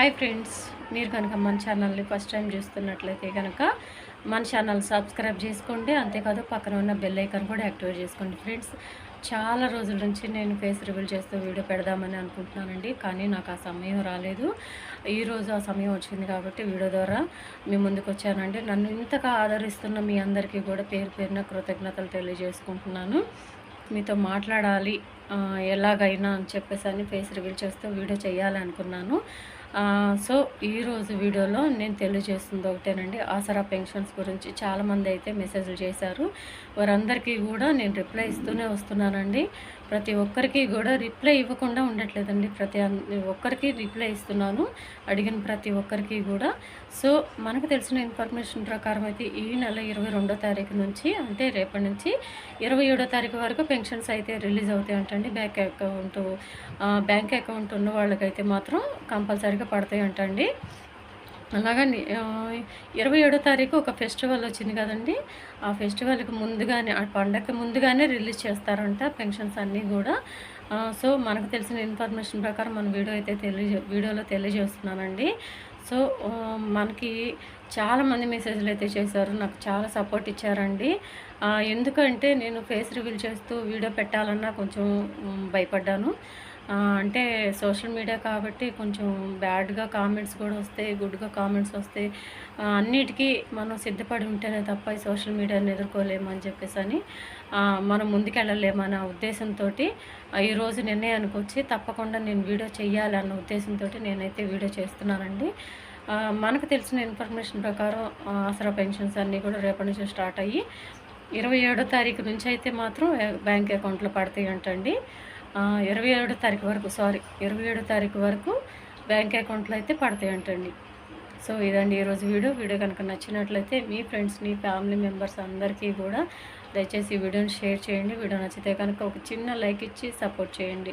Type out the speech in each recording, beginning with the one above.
Hi friends మీరు కనుక మన ఛానల్ని ఫస్ట్ టైం చూస్తున్నట్లయితే కనుక మన ఛానల్ సబ్స్క్రైబ్ చేసుకోండి. అంతేకాదు పక్కన ఉన్న బెల్ ఐకాన్ కూడా యాక్టివేట్ చేసుకోండి ఫ్రెండ్స్ చాలా రోజుల నుంచి నేను ఫేస్ రివీల్ చేస్తూ వీడియో పెడదామని అనుకుంటున్నానండి కానీ నాకు ఆ సమయం రాలేదు. ఈరోజు ఆ సమయం వచ్చింది కాబట్టి వీడియో ద్వారా మీ ముందుకు వచ్చానండి. నన్ను ఇంతగా ఆదరిస్తున్న మీ అందరికీ కూడా పేరు పేరున కృతజ్ఞతలు తెలియజేసుకుంటున్నాను. మీతో మాట్లాడాలి ఎలాగైనా అని చెప్పేసి అని ఫేస్ రివీల్ చేస్తూ వీడియో చేయాలనుకున్నాను. సో ఈరోజు వీడియోలో నేను తెలియజేస్తుంది ఒకటేనండి. ఆసరా పెన్షన్స్ గురించి చాలామంది అయితే మెసేజ్లు చేశారు. వారందరికీ కూడా నేను రిప్లై ఇస్తూనే వస్తున్నానండి. ప్రతి ఒక్కరికి కూడా రిప్లై ఇవ్వకుండా ఉండట్లేదండి. ప్రతి ఒక్కరికి రిప్లై ఇస్తున్నాను అడిగిన ప్రతి ఒక్కరికి కూడా. సో మనకు తెలిసిన ఇన్ఫర్మేషన్ ప్రకారం అయితే ఈ నెల ఇరవై రెండో తారీఖు నుంచి అంటే రేపటి నుంచి ఇరవై ఏడో తారీఖు వరకు పెన్షన్స్ అయితే రిలీజ్ అవుతాయి అంటండి బ్యాంక్ అకౌంట్ బ్యాంక్ అకౌంట్ ఉన్న వాళ్ళకైతే మాత్రం కంపల్సరీగా పడతాయి అలాగా ఇరవై ఏడో తారీఖు ఒక ఫెస్టివల్ వచ్చింది కదండి. ఆ ఫెస్టివల్కి ముందుగానే ఆ పండగకి ముందుగానే రిలీజ్ చేస్తారంట పెన్షన్స్ అన్నీ కూడా. సో మనకు తెలిసిన ఇన్ఫర్మేషన్ ప్రకారం మన వీడియో అయితే తెలియజే వీడియోలో తెలియజేస్తున్నానండి. సో మనకి చాలామంది మెసేజ్లు అయితే చేశారు. నాకు చాలా సపోర్ట్ ఇచ్చారండి. ఎందుకంటే నేను ఫేస్ రివీల్ చేస్తూ వీడియో పెట్టాలన్నా కొంచెం భయపడ్డాను. అంటే సోషల్ మీడియా కాబట్టి కొంచెం బ్యాడ్గా కామెంట్స్ కూడా వస్తాయి గుడ్గా కామెంట్స్ వస్తాయి. అన్నిటికీ మనం సిద్ధపడి ఉంటేనే తప్ప ఈ సోషల్ మీడియాని ఎదుర్కోలేమని చెప్పేసి అని మనం ముందుకెళ్ళలేమన్న ఉద్దేశంతో ఈరోజు నిర్ణయానికి వచ్చి తప్పకుండా నేను వీడియో చేయాలన్న ఉద్దేశంతో నేనైతే వీడియో చేస్తున్నానండి. మనకు తెలిసిన ఇన్ఫర్మేషన్ ప్రకారం ఆసరా పెన్షన్స్ అన్నీ కూడా రేపటి నుంచి స్టార్ట్ అయ్యి ఇరవై ఏడో తారీఖు నుంచి అయితే మాత్రం బ్యాంక్ అకౌంట్లో పడతాయి అంటండి ఇరవై ఏడో తారీఖు వరకు సారీ ఇరవై ఏడో తారీఖు వరకు బ్యాంక్ అకౌంట్లో అయితే పడతాయంటండి. సో ఇదండి ఈరోజు వీడియో. వీడియో కనుక నచ్చినట్లయితే మీ ఫ్రెండ్స్ని ఫ్యామిలీ మెంబర్స్ అందరికీ కూడా దయచేసి ఈ వీడియోని షేర్ చేయండి. వీడియో నచ్చితే కనుక ఒక చిన్న లైక్ ఇచ్చి సపోర్ట్ చేయండి.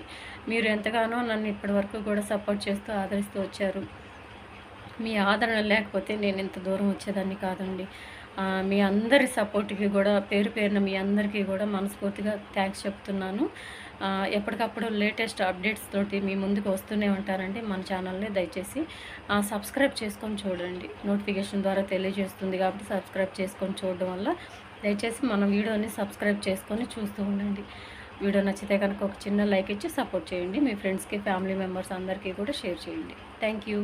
మీరు ఎంతగానో నన్ను ఇప్పటి వరకు కూడా సపోర్ట్ చేస్తూ ఆదరిస్తూ వచ్చారు. మీ ఆదరణ లేకపోతే నేను ఇంత దూరం వచ్చేదాన్ని కాదండి. మీ అందరి సపోర్ట్కి కూడా పేరు పేరున మీ అందరికీ కూడా మనస్ఫూర్తిగా థ్యాంక్స్ చెప్తున్నాను. ఎప్పటికప్పుడు లేటెస్ట్ అప్డేట్స్ తోటి మీ ముందుకు వస్తూనే ఉంటారండి మన ఛానల్ని దయచేసి. సబ్స్క్రైబ్ చేసుకొని చూడండి. నోటిఫికేషన్ ద్వారా తెలియజేస్తుంది కాబట్టి సబ్స్క్రైబ్ చేసుకొని చూడడం వల్ల దయచేసి మన వీడియోని సబ్స్క్రైబ్ చేసుకొని చూస్తూ ఉండండి. వీడియో నచ్చితే కనుక ఒక చిన్న లైక్ ఇచ్చి సపోర్ట్ చేయండి. మీ ఫ్రెండ్స్కి ఫ్యామిలీ మెంబర్స్ అందరికీ కూడా షేర్ చేయండి. Thank you.